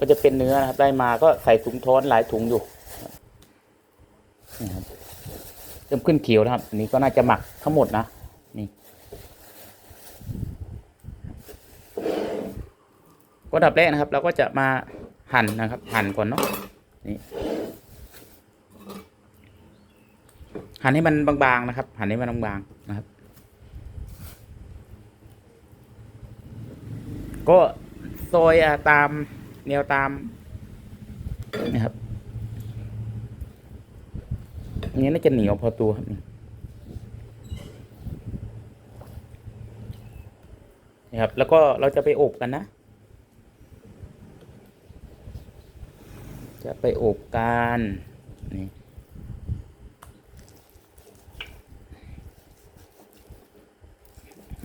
ก็จะเป็นเนื้อนะครับได้มาก็ใส่ถุงท้อนหลายถุงอยู่นี่ครับเริ่มขึ้นเขียวนะครับอันนี้ก็น่าจะหมักทั้งหมดนะนี่ก็ดับแรกนะครับ เราก็จะมาหั่นนะครับ หั่นก่อนเนาะนี่หั่นให้มันบางๆนะครับ หั่นให้มันบางๆนะครับ ก็ซอยอตาม แนวตามนะครับอันนี้น่าจะเหนียวพอตัวครับนี่นะครับ แล้วก็เราจะไปอบกันนะ จะไปอบกันนี่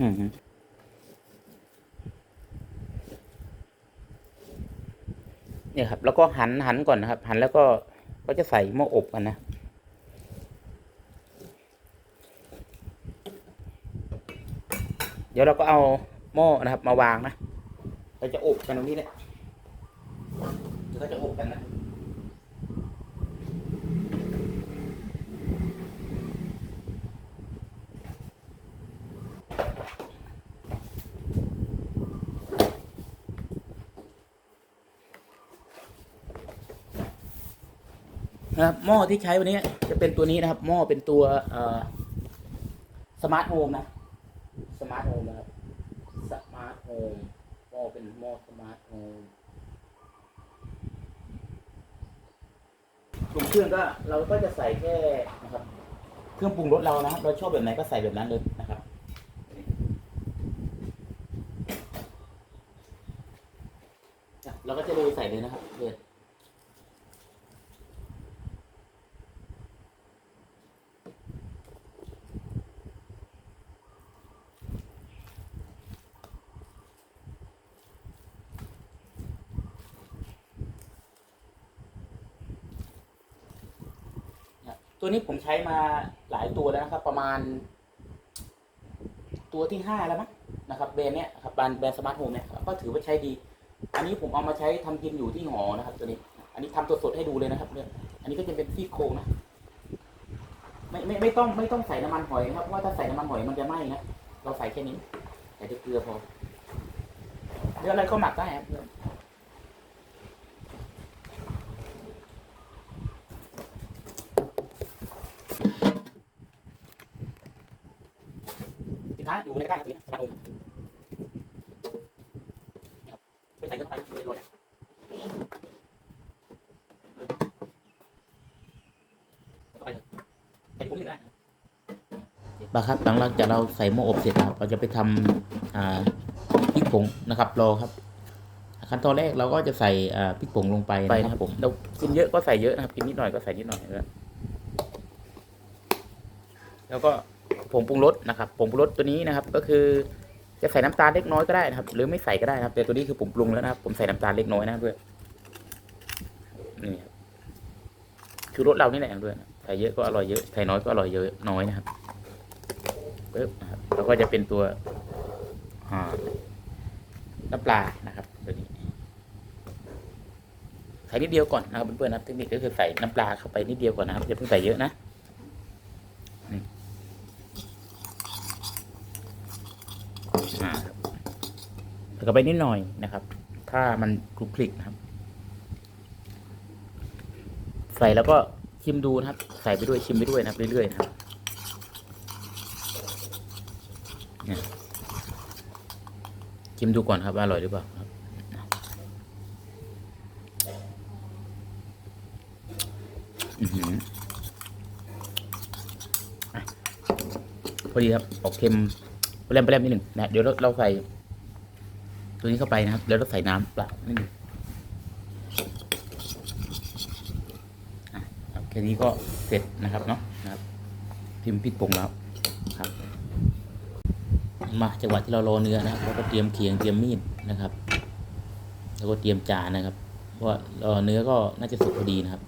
อืม เนี่ยครับ แล้วก็หันหันก่อนนะครับ หันแล้วก็ก็จะใส่หม้ออบกันนะเดี๋ยวเราก็เอาหม้อนะครับ มาวางนะเราจะอบกันตรงนี้แหละเดี๋ยก็จะอบกันนะ นะครับหม้อที่ใช้วันนี้จะเป็นตัวนี้นะครับ หม้อเป็นตัวสมาร์ทโฮมนะสมาร์ทโฮมนะครับสมาร์ทโฮมหม้อเป็นหม้อสมาร์ทโฮมส่วนเครื่องก็เราก็จะใส่แค่นะครับ เครื่องปรุงรสเรานะครับ เราชอบแบบไหนก็ใส่แบบนั้นเลยนะครับเราก็จะโรยใส่เลยนะครับเลย นะครับ ตัวนี้ผมใช้มาหลายตัวแล้วนะครับ ประมาณ ตัวที่ห้าแล้วมั้งนะครับแบรนด์เนี้ยครับแบรนด์แบรนด์สมาร์ทโฮมเนี่ยก็ถือว่าใช้ดี อันนี้ผมเอามาใช้ทำกินอยู่ที่หอนะครับ ตัวนี้ อันนี้ทำสดๆให้ดูเลยนะครับเนี่ยอันนี้ก็จะเป็นซี่โครงนะไม่ไม่ไม่ต้องไม่ต้องใส่น้ำมันหอยนะครับเพราะว่าถ้าใส่น้ำมันหอยมันจะไหม้นะเราใส่แค่นี้ใส่เกลือพอเนื้ออะไรก็หมักได้ครับ ท้าอยู่ในตะกร้าครับนี่สมาร์ทโฮมนะครับไปใส่เข้าไปเลยโรยไปเลยใส่ปุ๋ยได้บาครับหลังจากเราใส่หม้ออบเสร็จครับเราจะไปทำพริกผงนะครับ รอครับ ขั้นตอนแรกเราก็จะใส่พริกผงลงไปนะครับผมเรากินเยอะก็ใส่เยอะนะครับ กินนิดหน่อยก็ใส่นิดหน่อยแล้วก็ ผงปรุงรสนะครับผงปรุงรสตัวนี้นะครับ ก็คือจะใส่น้ำตาลเล็กน้อยก็ได้นะครับ หรือไม่ใส่ก็ได้นะครับ แต่ตัวนี้คือผมปรุงแล้วนะครับ ผมใส่น้ำตาลเล็กน้อยนะด้วยนี่ครับคือรสเรานี่แหละด้วยนใส่เยอะก็อร่อยเยอะใส่น้อยก็อร่อยเยอะน้อยนะครับปึ๊บนะครับแล้วก็จะเป็นตัวน้ำปลานะครับตัวนี้ใส่นิดเดียวก่อนนะครับเพื่อนๆนะเทคนิคก็คือใส่น้ำปลาเข้าไปนิดเดียวก่อนนะครับอย่าเพิ่งใส่เยอะนะ อ่า ใส่เข้าไปนิดหน่อยนะครับ ถ้ามันคลุกคลิกนะครับ ใส่แล้วก็ชิมดูนะครับ ใส่ไปด้วยชิมไปด้วยนะครับเรื่อยๆนะครับชิมดูก่อนครับว่าอร่อยหรือเปล่าครับอือหืออะพอดีครับออกเค็มแปรมแปรมนิดหนึ่งนะเดี๋ยวเราเราใส่ ตัวนี้เข้าไปนะครับ แล้วเราใส่น้ำเปล่านิดหนึงอะครับแค่นี้ก็เสร็จนะครับเนาะนะครับ พิมพ์พริกป่งแล้วครับ มาจังหวะที่เรารอเนื้อนะครับเราก็เตรียมเขียงเตรียมมีดนะครับ แล้วก็เตรียมจานนะครับ เพราะว่ารอเนื้อก็น่าจะสุกพอดีนะครับ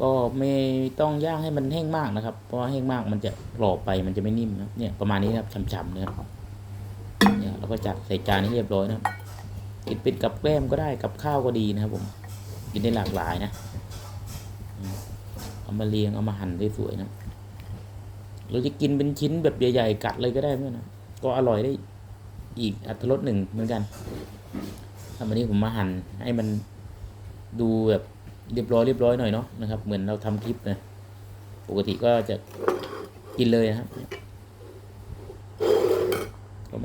ก็ไม่ต้องย่างให้มันแห้งมากนะครับ เพราะว่าแห้งมากมันจะกรอบไปมันจะไม่นิ่มนะครับเนี่ยประมาณนี้นะครับฉ่ำๆนะครับ เนี่ยเราก็จัดใส่จานให้เรียบร้อยนะกินเป็นกับแกล้มก็ได้กับข้าวก็ดีนะครับผม กินได้หลากหลายนะ เอามาเรียงเอามาหั่นได้สวยนะ เราจะกินเป็นชิ้นแบบใหญ่ๆกัดเลยก็ได้เพื่อนนะก็อร่อยได้อีกอัตรสหนึ่งเหมือนกันถ้าวันนี้ผมมาหั่นให้มันดูแบบเรียบร้อยเรียบร้อยหน่อยเนาะนะครับ เหมือนเราทำคลิปนะปกติก็จะกินเลยนะครับ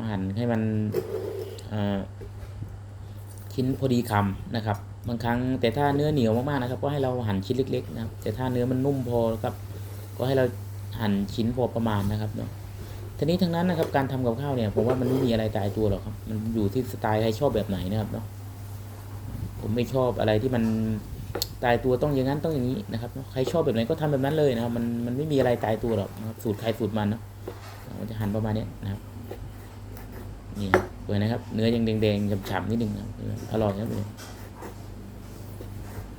หั่นให้มันชิ้นพอดีคำนะครับ บางครั้งแต่ถ้าเนื้อเหนียวมากๆนะครับ ก็ให้เราหั่นชิ้นเล็กๆนะครับแต่ถ้าเนื้อมันนุ่มพอครับ ก็ให้เราหั่นชิ้นพอประมาณนะครับเนาะทีนี้ทั้งนั้นนะครับการทำกับข้าวเนี่ยผมว่ามันไม่มีอะไรตายตัวหรอกครับ มันอยู่ที่สไตล์ใครชอบแบบไหนนะครับเนาะผมไม่ชอบอะไรที่มันตายตัวต้องอย่างนั้นต้องอย่างนี้นะครับใครชอบแบบไหนก็ทำแบบนั้นเลยนะครับมันมันไม่มีอะไรตายตัวหรอกนะครับสูตรใครสูตรมันเนาะมันจะหั่นประมาณนี้นะครับ นี่ครับสวยนะครับ เนื้อยังแดงๆฉ่ำๆนิดนึงนะครับอร่อยครับเลย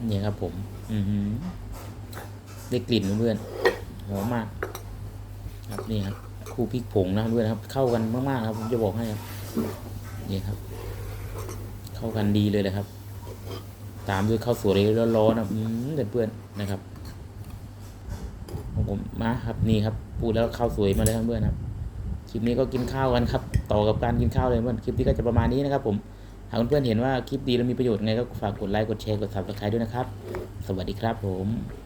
นี่ครับผม อือหือได้กลิ่นเพื่อนหอมมาก ครับนี่ครับคู่พริกผงนะเพื่อนครับ เข้ากันมากๆครับผมจะบอกให้ครับนี่ครับ เข้ากันดีเลยเลยครับ ตามด้วยข้าวสวยร้อนๆนะอืมเพื่อนๆนะครับของผมมาครับนี่ครับ พูดแล้วข้าวสวยมาเลยครับเพื่อนครับ คลิปนี้ก็กินข้าวกันครับต่อกับการกินข้าวเลยเพื่อนคลิปนี้ก็จะประมาณนี้นะครับผมหากเพื่อนๆเห็นว่าคลิปดีและมีประโยชน์ไงก็ฝากกดไลค์กดแชร์กดซับสไครต์ด้วยนะครับ สวัสดีครับผม